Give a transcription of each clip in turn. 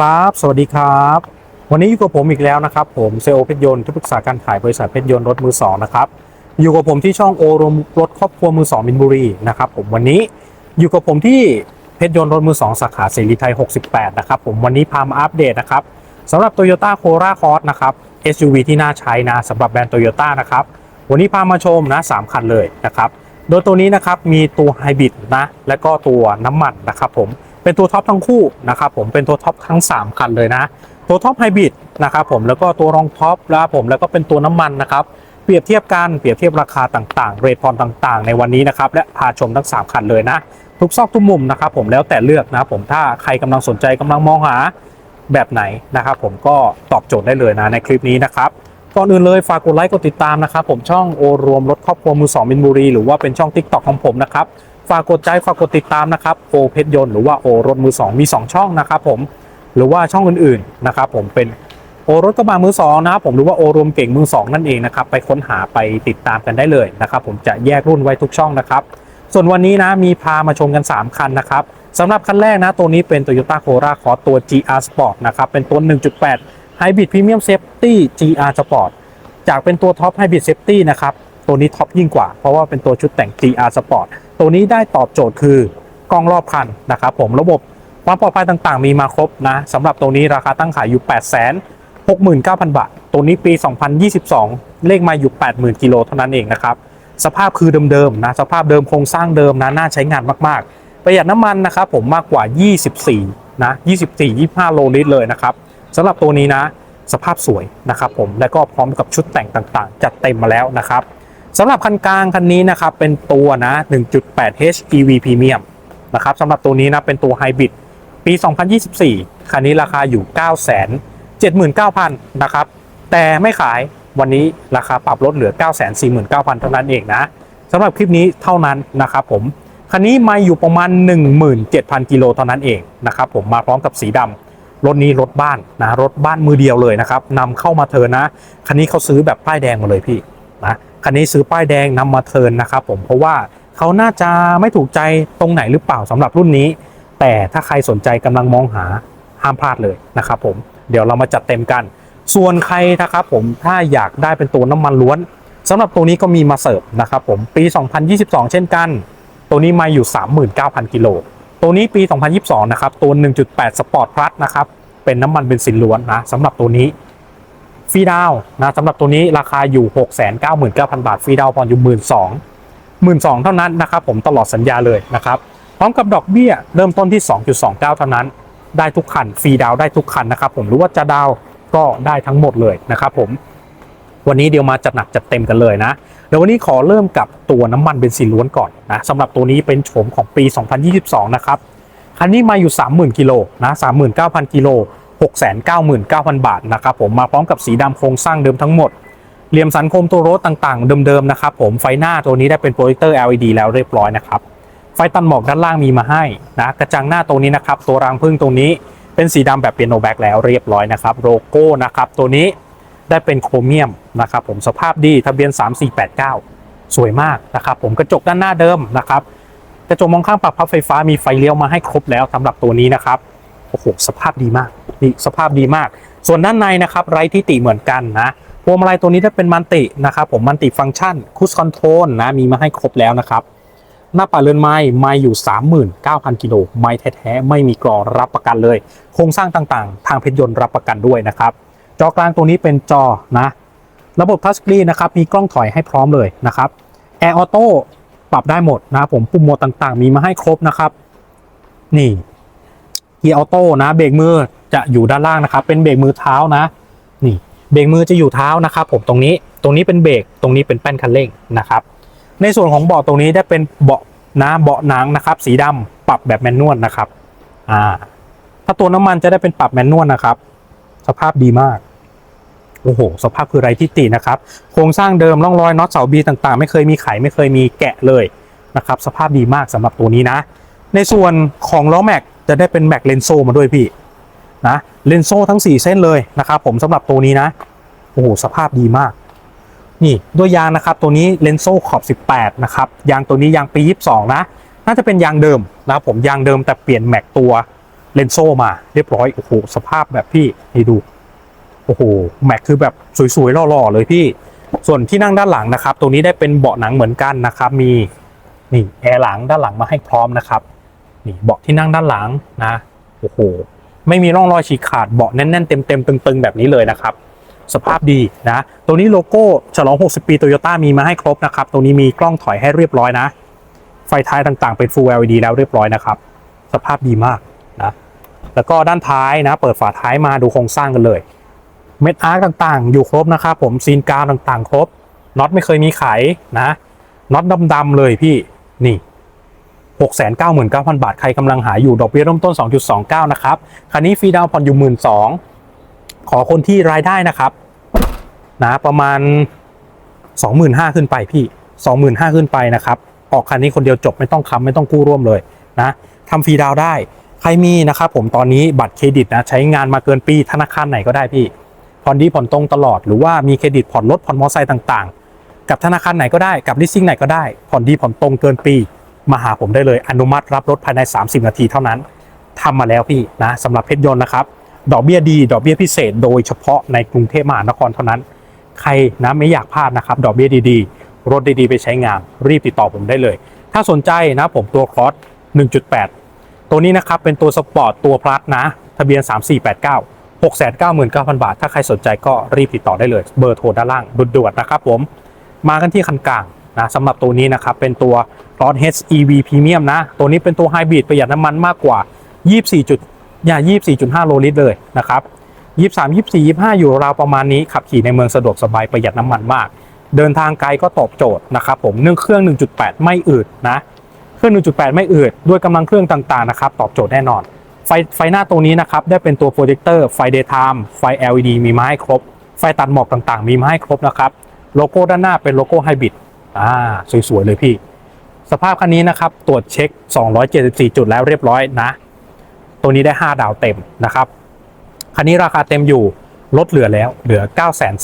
ครับ สวัสดีครับ วันนี้อยู่กับผมอีกแล้วนะครับผมเซลล์เพชรยนต์ที่ปรึกษาการขายบริษัทเพชรยนต์รถมือสองนะครับอยู่กับผมที่ช่องโอรมรถครอบครัวมือสองมินบุรีนะครับผมวันนี้อยู่กับผมที่เพชรยนต์รถมือสองสาขาเสรีไทย 68 นะครับผมวันนี้พามาอัปเดตนะครับสำหรับ Toyota c o r a Cross นะครับ SUV ที่น่าใช้นะสำหรับแบรนด์ Toyota นะครับวันนี้พามาชมนะสามคันเลยนะครับโดยตัวนี้นะครับมีตัวไฮบริดนะและก็ตัวน้ำมันนะครับผม เป็นตัวท็อปทั้งคู่นะครับผมเป็นตัวท็อปทั้ง 3 คันเลยนะ ตัวท็อปไฮบริดนะครับผมแล้วก็ตัวรองท็อปแล้วผมแล้วก็เป็นตัวน้ำมันนะครับเปรียบเทียบกันเปรียบเทียบราคาต่างๆ เรทพรต่างๆ ในวันนี้นะครับและพาชมทั้ง 3 คันเลยนะ ทุกซอกทุกมุมนะครับผมแล้วแต่เลือกนะครับผมถ้าใครกำลังสนใจกำลังมองหาแบบไหนนะครับผมก็ตอบโจทย์ได้เลยนะในคลิปนี้นะครับก่อนอื่นเลยฝากกดไลค์กดติดตามนะครับผมช่องโอรวมรถครอบครัวมือสองมินบุรี หรือว่าเป็นช่อง t ิ k t o k ของผมนะครับ ฝากกดใจฝากกดติดตามนะครับโอเพชรยนต์หรือว่าโอรถมือ 2 มี 2 ช่องนะครับผมหรือว่าช่องอื่นๆนะครับผมเป็นโอรถกระบะมือ2นะครับผมหรือว่าโอรวมเก่งมือ2นั่นเองนะครับไปค้นหาไปติดตามกันได้เลยนะครับผมจะแยกรุ่นไว้ทุกช่องนะครับส่วนวันนี้นะมีพามาชมกัน 3 คันนะครับสำหรับคันแรกนะตัวนี้เป็น Toyota Corolla Cross ตัว GR Sport นะครับเป็นตัว 1.8 Hybrid Premium Safety GR Sport จากเป็นตัวท็อป Hybrid Safety นะครับตัวนี้ท็อปยิ่งกว่าเพราะว่าเป็นตัวชุดแต่ง GR Sport ตัวนี้ได้ตอบโจทย์คือกล้องรอบคันนะครับผมระบบความปลอดภัยต่างๆ มีมาครบนะสำหรับตัวนี้ราคาตั้งขายอยู่ 8 6 9 0 0 0 บาท ตัวนี้ปี 2022 เลขมาอยู่ 80,000กิโลเท่านั้นเองนะครับ สภาพคือเดิมๆนะสภาพเดิมโครงสร้างเดิมนะน่าใช้งานมากๆ ประหยัดน้ำมันนะครับผมมากกว่า 24นะ24-25 โลลิตรเลยนะครับสำหรับตัวนี้นะสภาพสวยนะครับผมและก็พร้อมกับชุดแต่งต่างๆ จัดเต็มมาแล้วนะครับ สำหรับคันกลางคันนี้นะครับเป็นตัวนะ 1.8 H EV Premium นะครับสำหรับตัวนี้นะเป็นตัวไฮบริดปี 2024 คันนี้ราคาอยู่ 979,000 นะครับ แต่ไม่ขายวันนี้ราคาปรับลดเหลือ 949,000 เท่านั้นเองนะสำหรับคลิปนี้เท่านั้นนะครับผม คันนี้มาอยู่ประมาณ 17,000 กิโลเท่านั้นเองนะครับผมมาพร้อมกับสีดำรถนี้รถบ้านนะรถบ้านมือเดียวเลยนะครับนำเข้ามาเธอนะ คันนี้เขาซื้อแบบป้ายแดงมาเลยพี่นะ คันนี้ซื้อป้ายแดงนำมาเทินนะครับผมเพราะว่าเขาน่าจะไม่ถูกใจตรงไหนหรือเปล่าสำหรับรุ่นนี้ แต่ถ้าใครสนใจกำลังมองหาห้ามพลาดเลยนะครับผมเดี๋ยวเรามาจัดเต็มกัน ส่วนใครนะครับผมถ้าอยากได้เป็นตัวน้ำมันล้วนสำหรับตัวนี้ก็มีมาเสิร์ฟนะครับผมปี 2022 เช่นกัน ตัวนี้มาอยู่ 39,000กิโลตัวนี้ปี 2022 นะครับตัว 1.8 Sport Plus นะครับเป็นน้ำมันเบนซินล้วนนะสำหรับตัวนี้ ฟรีดาวนะสำหรับตัวนี้ราคาอยู่ 699,000 บาทฟรีดาวผ่อนอยู่ 12,000 0 เท่านั้นนะครับผมตลอดสัญญาเลยนะครับพร้อมกับดอกเบี้ยเริ่มต้นที่ 2.29 เท่านั้น ได้ทุกคันฟรีดาวได้ทุกคันนะครับผมหรือว่าจะดาวก็ได้ทั้งหมดเลยนะครับผมวันนี้เดี๋ยวมาจัดหนักจัดเต็มกันเลยนะเดี๋ยววันนี้ขอเริ่มกับตัวน้ำมันเบนซินล้วนก่อนนะสำหรับตัวนี้เป็นโฉมของปี 2022 นะครับคันนี้มาอยู่ 30,000 กิโลนะ 39,000 กิโล 699,000 บาทนะครับผมมาพร้อมกับสีดำโครงสร้างเดิมทั้งหมดเหลี่ยมสันคมตัวรถต่างๆ เดิมๆนะครับผมไฟหน้าตัวนี้ได้เป็นโปรเจคเตอร์ LED แล้วเรียบร้อยนะครับไฟตันหมอกด้านล่างมีมาให้นะกระจังหน้าตัวนี้นะครับตัวรางพึ่งตรงนี้เป็นสีดำแบบเปียโนแบ็กแล้วเรียบร้อยนะครับโลโก้นะครับตัวนี้ได้เป็นโครเมียมนะครับผมสภาพดีทะเบียน 3489 สวยมากนะครับผมกระจกด้านหน้าเดิมนะครับกระจกมองข้างปรับพับไฟฟ้ามีไฟเลี้ยวมาให้ครบแล้วสำหรับตัวนี้นะครับ โอ้โหสภาพดีมากนี่สภาพดีมาก ส่วนด้านในนะครับไร้ที่ติเหมือนกันนะพวงมาลัยตัวนี้ได้เป็นมันตินะครับผมมันติฟังก์ชันคูสคอนโทรลนะมีมาให้ครบแล้วนะครับ หน้าปัดเรือนไม้ไม้อยู่ 39,000 กิโลไม้แท้ๆ ไม่มีกรอรับประกันเลย โครงสร้างต่างๆ ทางเพชรยนต์รับประกันด้วยนะครับ จอกลางตัวนี้เป็นจอนะระบบทัชสกรีนนะครับมีกล้องถอยให้พร้อมเลยนะครับแอร์ออโต้ปรับได้หมดนะครับผมปุ่มโหมดต่างๆ มีมาให้ครบนะครับ นี่ เกียร์ออโต้นะเบรกมือจะอยู่ด้านล่างนะครับ เป็นเบรกมือเท้านะ นี่เบรกมือจะอยู่เท้านะครับผมตรงนี้ตรงนี้เป็นเบรกตรงนี้เป็นแป้นคันเร่งนะครับ ในส่วนของเบาะตรงนี้ได้เป็นเบาะนะเบาะหนังนะครับ สีดำปรับแบบแมนนวลนะครับอ่าถ้าตัวน้ำมันจะได้เป็นปรับแมนนวลนะครับ สภาพดีมากโอ้โห สภาพคือไรที่ตินะครับ โครงสร้างเดิมร่องรอยน็อตเสาบีต่างๆ ไม่เคยมีไขไม่เคยมีแกะเลยนะครับ สภาพดีมากสำหรับตัวนี้นะ ในส่วนของล้อแม็ก จะได้เป็นแม็กเลนโซมาด้วยพี่นะเลนโซทั้ง 4 เส้นเลยนะครับผมสำหรับตัวนี้นะโอ้โหสภาพดีมาก นี่ด้วยยางนะครับตัวนี้เลนโซขอบ 18 นะครับยางตัวนี้ยางปี 22 นะ น่าจะเป็นยางเดิมนะครับผมยางเดิมแต่เปลี่ยนแม็กตัวเลนโซมาเรียบร้อยโอ้โหสภาพแบบพี่นี่ดูโอ้โหแม็กคือแบบสวยๆหล่อๆเลยพี่ ส่วนที่นั่งด้านหลังนะครับตรงนี้ได้เป็นเบาะหนังเหมือนกันนะครับ มีนี่แอร์หลังด้านหลังมาให้พร้อมนะครับ นี่เบาะที่นั่งด้านหลังนะ โอ้โห ไม่มีร่องรอยฉีกขาด เบาะแน่นๆ เต็มๆตึงๆ แบบนี้เลยนะครับ สภาพดีนะตรงนี้โลโก้ฉลอง 60 ปีโตโยต้ามีมาให้ครบนะครับตรงนี้มีกล้องถอยให้เรียบร้อยนะ ไฟท้ายต่างๆ เป็น Full LED แล้วเรียบร้อยนะครับ สภาพดีมากนะ แล้วก็ด้านท้ายนะ เปิดฝาท้ายมาดูโครงสร้างกันเลย เม็ดอาร์ต่างๆ อยู่ครบนะครับผม ซีนกาวต่างๆ ครบ น็อตไม่เคยมีไขนะ น็อตดำๆเลยพี่ นี่ 699,000 บาท ใครกำลังหาอยู่ดอกเบี้ยเริ่มต้น 2.29 นะครับ คันนี้ฟรีดาวผ่อนอยู่ 12,000ขอคนที่รายได้นะครับนะประมาณ 25,000 ขึ้นไปพี่ 25,000 ขึ้นไปนะครับ ออกคันนี้คนเดียวจบไม่ต้องค้ำไม่ต้องกู้ร่วมเลยนะทำฟรีดาวได้ ใครมีนะครับผมตอนนี้บัตรเครดิตนะใช้งานมาเกินปีธนาคารไหนก็ได้พี่ผ่อนดีผ่อนตรงตลอดหรือว่ามีเครดิตผ่อนรถผ่อนมอเตอร์ไซค์ต่างๆ กับธนาคารไหนก็ได้กับลิสซิ่งไหนก็ได้ผ่อนดีผ่อนตรงเกินปี มาหาผมได้เลยอนุมัติรับรถภายใน 30 นาทีเท่านั้นทำมาแล้วพี่นะสำหรับเพชรยนต์นะครับ ดอกเบี้ยดี ดอกเบี้ยพิเศษ โดยเฉพาะในกรุงเทพมหานครเท่านั้น ใครนะไม่อยากพลาดนะครับ ดอกเบี้ยดีๆ รถดีๆ ไปใช้งาน รีบติดต่อผมได้เลย ถ้าสนใจนะผมตัวครอส1.8 ตัวนี้นะครับเป็นตัวสปอร์ตตัวพลัสนะทะเบียน 3489 699,000 บาท ถ้าใครสนใจก็รีบติดต่อได้เลย เบอร์โทรด้านล่างด่วนๆนะครับผม มากันที่คันกลางนะสำหรับตัวนี้นะครับ เป็นตัว Cross H EV Premium นะ ตัวนี้เป็นตัวไฮบริดประหยัดน้ำมันมากกว่า 24จุดอย่า24.5 โลลิตรเลยนะครับ 23 24 25 อยู่ราวประมาณนี้ ขับขี่ในเมืองสะดวกสบายประหยัดน้ำมันมาก เดินทางไกลก็ตอบโจทย์นะครับผมเนื่องเครื่อง 1.8 ไม่อืดนะเครื่อง 1.8 ไม่อืดด้วยกำลังเครื่องต่างๆนะครับตอบโจทย์แน่นอน ไฟไฟหน้าตัวนี้นะครับได้เป็นตัวโปรเจคเตอร์ไฟ daytime ไฟ LED มีมาให้ครบ ไฟตัดหมอกต่างๆ มีมาให้ครบนะครับโลโก้ด้านหน้าเป็นโลโก้ไฮบริดอ่าสวยๆเลยพี่ สภาพคันนี้นะครับตรวจเช็ค 274 จุดแล้วเรียบร้อยนะ ตัวนี้ได้ 5 ดาวเต็มนะครับ คันนี้ราคาเต็มอยู่ลดเหลือแล้วเหลือ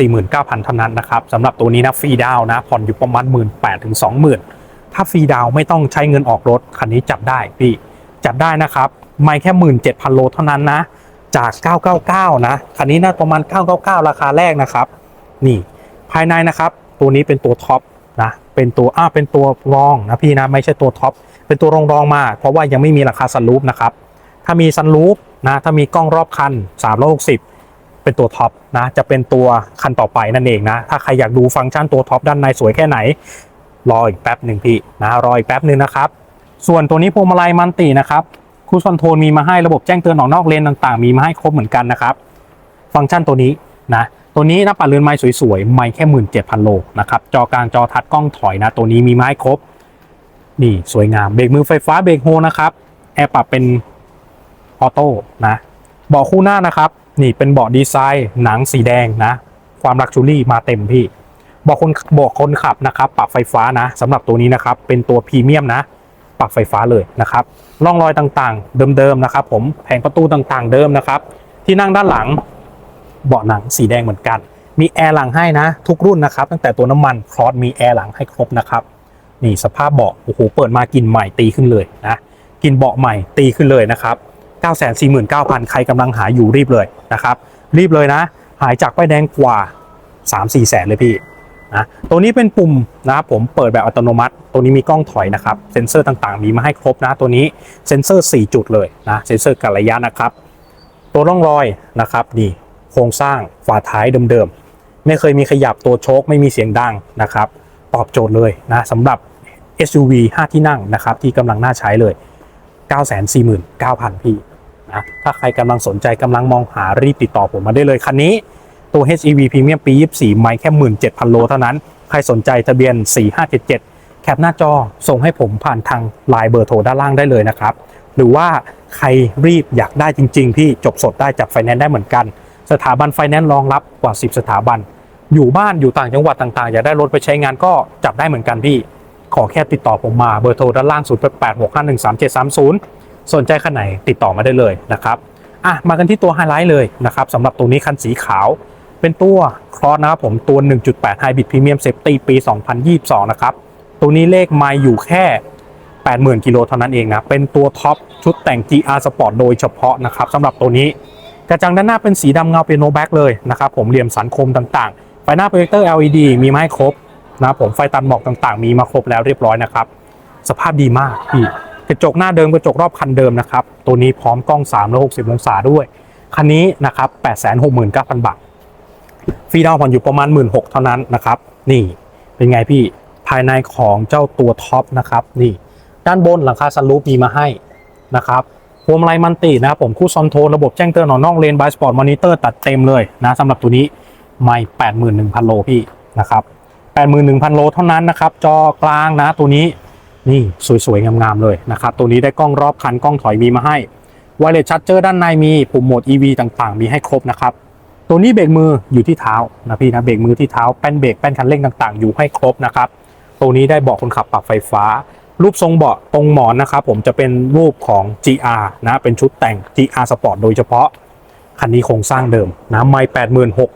949,000เท่านั้นนะครับสำหรับตัวนี้นะฟรีดาวนะผ่อนอยู่ประมาณ 18,000ถึง20,000ถ้าฟรีดาวไม่ต้องใช้เงินออกรถ คันนี้จับได้พี่ จับได้นะครับ ไม่แค่ 17,000 โลเท่านั้นนะ จาก 999 นะ คันนี้น่าประมาณ 999 ราคาแรกนะครับ นี่ภายในนะครับ ตัวนี้เป็นตัวท็อป นะเป็นตัวอ้าเป็นตัวรองนะพี่นะไม่ใช่ตัวท็อปเป็นตัวรองรองมา เพราะว่ายังไม่มีราคาซันรูฟนะครับถ้ามีซันรูฟนะถ้ามีกล้องรอบคัน 360 เป็นตัวท็อปนะจะเป็นตัวคันต่อไปนั่นเองนะถ้าใครอยากดูฟังก์ชันตัวท็อปด้านในสวยแค่ไหน รออีกแป๊บหนึ่งพี่นะรออีกแป๊บหนึ่งนะครับส่วนตัวนี้พวงมาลัยมันตินะครับคูสคอนโทรลมีมาให้ระบบแจ้งเตือนออกนอกเลนต่างๆ มีมาให้ครบเหมือนกันนะครับ ฟังก์ชันตัวนี้นะ ตัวนี้หน้าปัดเรือนไม้สวยๆ ไม้แค่17,000โลนะครับ จอกลางจอทัดกล้องถอยนะ ตัวนี้มีไม้ครบ นี่สวยงาม เบรกมือไฟฟ้าเบรกโฮนะครับ แอร์ปรับเป็นออโต้นะ เบาะคู่หน้านะครับ นี่เป็นเบาะดีไซน์หนังสีแดงนะ ความลักชูรี่มาเต็มพี่ เบาะคนเบาะคนขับนะครับ ปรับไฟฟ้านะสำหรับตัวนี้นะครับ เป็นตัวพรีเมียมนะ ปรับไฟฟ้าเลยนะครับ ร่องรอยต่างๆ เดิมๆนะครับ ผม แผงประตูต่างๆ เดิมนะครับ ที่นั่งด้านหลัง เบาะหนังสีแดงเหมือนกัน มีแอร์หลังให้นะ ทุกรุ่นนะครับ ตั้งแต่ตัวน้ำมันครอสมีแอร์หลังให้ครบนะครับนี่สภาพเบาะโอ้โหเปิดมากินใหม่ตีขึ้นเลยนะกินเบาะใหม่ตีขึ้นเลยนะครับ949,000 ใครกำลังหาอยู่รีบเลยนะครับ รีบเลยนะ หายจากป้ายแดงกว่า 3-4แสนเลยพี่นะตัวนี้เป็นปุ่มนะครับผมเปิดแบบอัตโนมัติ ตัวนี้มีกล้องถอยนะครับ เซ็นเซอร์ต่างๆ มีมาให้ครบนะ ตัวนี้เซ็นเซอร์ 4 จุดเลยนะ เซ็นเซอร์กัระยะนะครับ ตัวร่องรอยนะครับนี่ รงสร้างฝาท้ายเดิมๆ ไม่เคยมีขยับตัวโชคไม่มีเสียงดังนะครับ ตอบโจทย์เลยนะสำหรับ SUV 5 ที่นั่งนะครับ ที่กำลังน่าใช้เลย 949,000 พี่นะถ้าใครกำลังสนใจกำลังมองหารีบติดต่อผมมาได้เลย คันนี้ตัว HEV Premium ปี 24 ไม่แค่ 17,000 โลเท่านั้น ใครสนใจทะเบียน 4577 แคปหน้าจอส่งให้ผมผ่านทางไลน์เบอร์โทรด้านล่างได้เลยนะครับ หรือว่าใครรีบอยากได้จริง ๆ พี่จบสดได้จับไฟแนนซ์ได้เหมือนกัน สถาบันไฟแนนซ์รองรับกว่า 10 สถาบัน อยู่บ้านอยู่ต่างจังหวัดต่างๆ อยากได้รถไปใช้งานก็จับได้เหมือนกันพี่ ขอแค่ติดต่อผมมาเบอร์โทรด้านล่าง 0 8 8 6 5 1 3 7 3 0 สนใจคันไหนติดต่อมาได้เลยนะครับอะมากันที่ตัวไฮไลท์เลยนะครับสำหรับตัวนี้คันสีขาว เป็นตัวครอสนะครับผมตัว 1.8 Hybrid Premium Safety ปี 2022 นะครับ ตัวนี้เลขไมล์อยู่แค่ 80,000 กิโลเท่านั้นเองนะ เป็นตัวท็อปชุดแต่ง GR Sport โดยเฉพาะนะครับสำหรับตัวนี้ กระจังด้านหน้าเป็นสีดำเงาเป็นโนแบ็กเลยนะครับผมเหลี่ยมสันคมต่างๆ ไฟหน้าโปรเจคเตอร์ LED มีมาให้ครบนะครับผมไฟตัดหมอกต่างๆ มีมาครบแล้วเรียบร้อยนะครับ สภาพดีมากพี่กระจกหน้าเดิมกระจกรอบคันเดิมนะครับ ตัวนี้พร้อมกล้อง3แล้ว60องศาด้วย คันนี้นะครับ869,000บาทฟรีดาวผ่อนอยู่ประมาณ1 6 0 0เท่านั้นนะครับ นี่เป็นไงพี่ภายในของเจ้าตัวท็อปนะครับนี่ด้านบนหลังคาซันรูปมีมาให้นะครับ พวงมาลัยมันตินะครับผมคู่ซอนโทนระบบแจ้งเตือนหนอนน่องเลนบายสปอร์ตมอนิเตอร์ตัดเต็มเลยนะสำหรับตัวนี้ไม่81,000โลพี่นะครับ81,000โลเท่านั้นนะครับ จอกลางนะตัวนี้นี่สวยๆ งามๆเลยนะครับ ตัวนี้ได้กล้องรอบคันกล้องถอยมีมาให้ไวเลสชั r เจอร์ด้านในมีปุ่มโหมด EV ต่างๆ มีให้ครบนะครับ ตัวนี้เบรกมืออยู่ที่เท้านะพี่นะเบรกมือที่เท้าแป้นเบรกแป้นคันเร่งต่างๆ อยู่ให้ครบนะครับ ตัวนี้ได้บาะคนขับปรับไฟฟ้า รูปทรงเบาะตรงหมอนนะครับผมจะเป็นรูปของ GR นะเป็นชุดแต่ง GR Sport โดยเฉพาะ คันนี้โครงสร้างเดิมนะไม่แปดหมื่นหก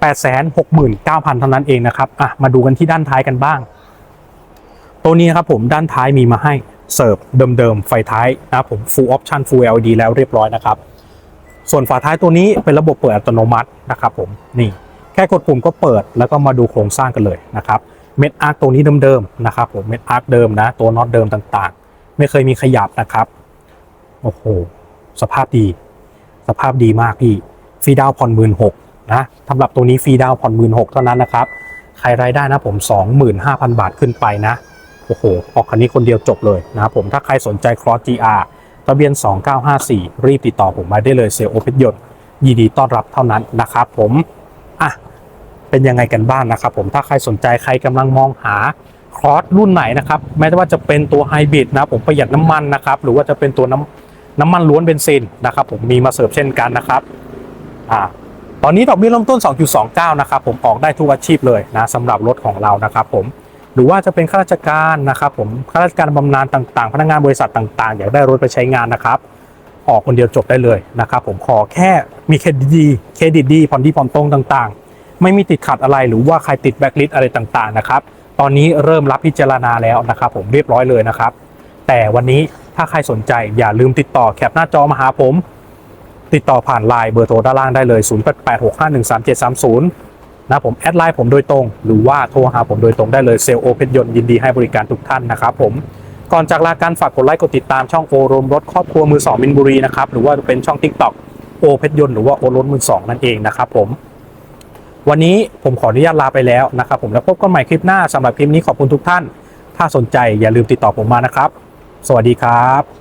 แปดแสนหกหมื่นเก้าพันเท่านั้นเองนะครับอะมาดูกันที่ด้านท้ายกันบ้าง ตัวนี้ครับผมด้านท้ายมีมาให้เสิร์ฟเดิมๆไฟท้ายนะผม full option full LED แล้วเรียบร้อยนะครับ ส่วนฝาท้ายตัวนี้เป็นระบบเปิดอัตโนมัตินะครับผมนี่แค่กดปุ่มก็เปิดแล้วก็มาดูโครงสร้างกันเลยนะครับ เม็ดอาร์คตัวนี้เดิมๆนะครับผมเม็ดอาร์คเดิมนะ ตัวน็อตเดิมต่างๆ ไม่เคยมีขยับนะครับโอ้โหสภาพดี สภาพดีมากพี่ฟรีดาวน์ผ่อนหมื่นหกนะสำหรับตัวนี้ฟรีดาวน์ผ่อนหมื่นหกเท่านั้นนะครับใครรายได้นะผม 25,000 บาทขึ้นไปนะโอ้โหออกคันนี้คนเดียวจบเลยนะครับผมถ้าใครสนใจ Cross GR ทะเบียน 2954 รีบติดต่อผมมาได้เลยเซลล์โอเพนยนยินดีต้อนรับเท่านั้นนะครับผมอะ เป็นยังไงกันบ้างนะครับผมถ้าใครสนใจใครกำลังมองหา Cross รุ่นไหนนะครับแม้ว่าจะเป็นตัวไฮบริดนะผมประหยัดน้ำมันนะครับหรือว่าจะเป็นตัวน้ำน้ำมันล้วนเบนซินนะครับผมมีมาเสิร์ฟเช่นกันนะครับอ่าตอนนี้ดอกเบี้ยเริ่มต้น 2.29 นะครับผมออกได้ทุกอาชีพเลยนะสำหรับรถของเรานะครับผมหรือว่าจะเป็นข้าราชการนะครับผมข้าราชการบำนาญต่างๆ พนักงานบริษัทต่างๆ อยากได้รถไปใช้งานนะครับออกคนเดียวจบได้เลยนะครับผมขอแค่มีเครดิตดีเครดิตดีผ่อนดีผ่อนตรงต่างๆ ไม่มีติดขัดอะไรหรือว่าใครติดแบ็คลิสอะไรต่างๆนะครับ ตอนนี้เริ่มรับพิจารณาแล้วนะครับผมเรียบร้อยเลยนะครับ แต่วันนี้ถ้าใครสนใจอย่าลืมติดต่อแคปหน้าจอมาหาผม ติดต่อผ่านไลน์เบอร์โทรด้านล่างได้เลย 0886513730 นะผมแอดไลน์ผมโดยตรง หรือว่าโทรหาผมโดยตรงได้เลยเซลล์โอเพนยนยินดีให้บริการทุกท่านนะครับผมก่อนจากลาการฝากกดไลค์กดติดตามช่องโอรมรถครอบครัวมือสองมินบุรีนะครับหรือว่าเป็นช่อง TikTok โอเพนยนหรือว่าโอรถมือสองนั่นเองนะครับผม วันนี้ผมขออนุญาตลาไปแล้วนะครับผมแล้วพบกันใหม่คลิปหน้าสำหรับคลิปนี้ขอบคุณทุกท่าน ถ้าสนใจอย่าลืมติดต่อผมมานะครับ สวัสดีครับ